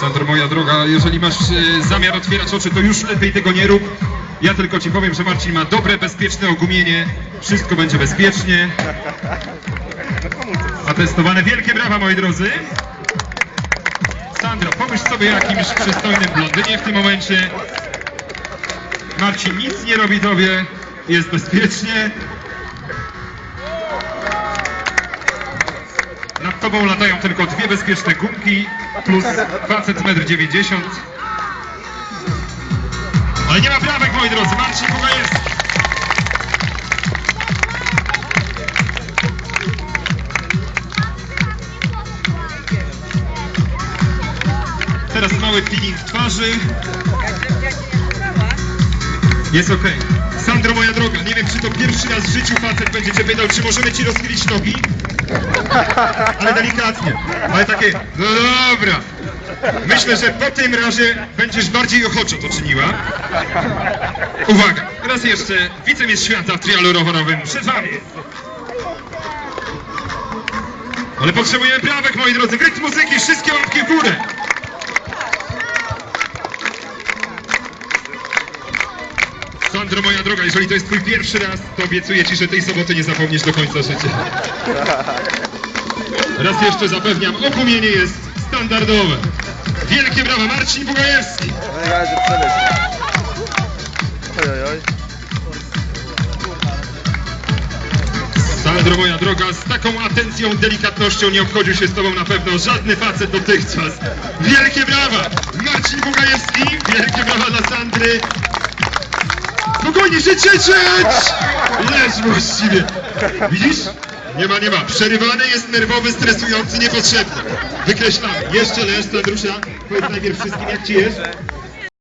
Sandro, moja droga, jeżeli masz e, zamiar otwierać oczy, to już lepiej tego nie rób. Ja tylko ci powiem, że Marcin ma dobre, bezpieczne ogumienie. Wszystko będzie bezpiecznie. Atestowane. Wielkie brawa, moi drodzy. Sandra, pomyśl sobie jakimś przystojnym blondynie w tym momencie. Marcin nic nie robi tobie. Jest bezpiecznie. Tobą latają tylko dwie bezpieczne gumki plus facet 1,90 m. Ale nie ma prawek, moi drodzy. Marcin Kuga jest. Teraz mały peeling twarzy. Jest okej. Sandro, moja droga, nie wiem, czy to pierwszy raz w życiu facet będzie cię pytał, czy możemy ci rozchylić nogi? Ale delikatnie. Ale takie, no dobra. Myślę, że po tym razie będziesz bardziej ochoczo to czyniła. Uwaga, raz jeszcze wicemistrz świata w trialu rowerowym przed wami. Ale potrzebujemy prawek, moi drodzy, w rytm muzyki, wszystkie łapki w górę. Sandro, moja droga, jeżeli to jest twój pierwszy raz, to obiecuję ci, że tej soboty nie zapomnisz do końca życia. Raz jeszcze zapewniam, okumienie jest standardowe. Wielkie brawa, Marcin Bugajewski. Sandro, moja droga, z taką atencją, delikatnością nie obchodził się z tobą na pewno żadny facet dotychczas. Wielkie brawa! Marcin Bugajewski, wielkie brawa dla Sandry. Spokojnie, żyć, żyć, żyć! Właściwie. Widzisz? Nie ma, nie ma. Przerywany jest nerwowy, stresujący, niepotrzebny. Wykreślamy. Jeszcze leż, Sandrusia. Powiedz najpierw wszystkim, jak ci jest.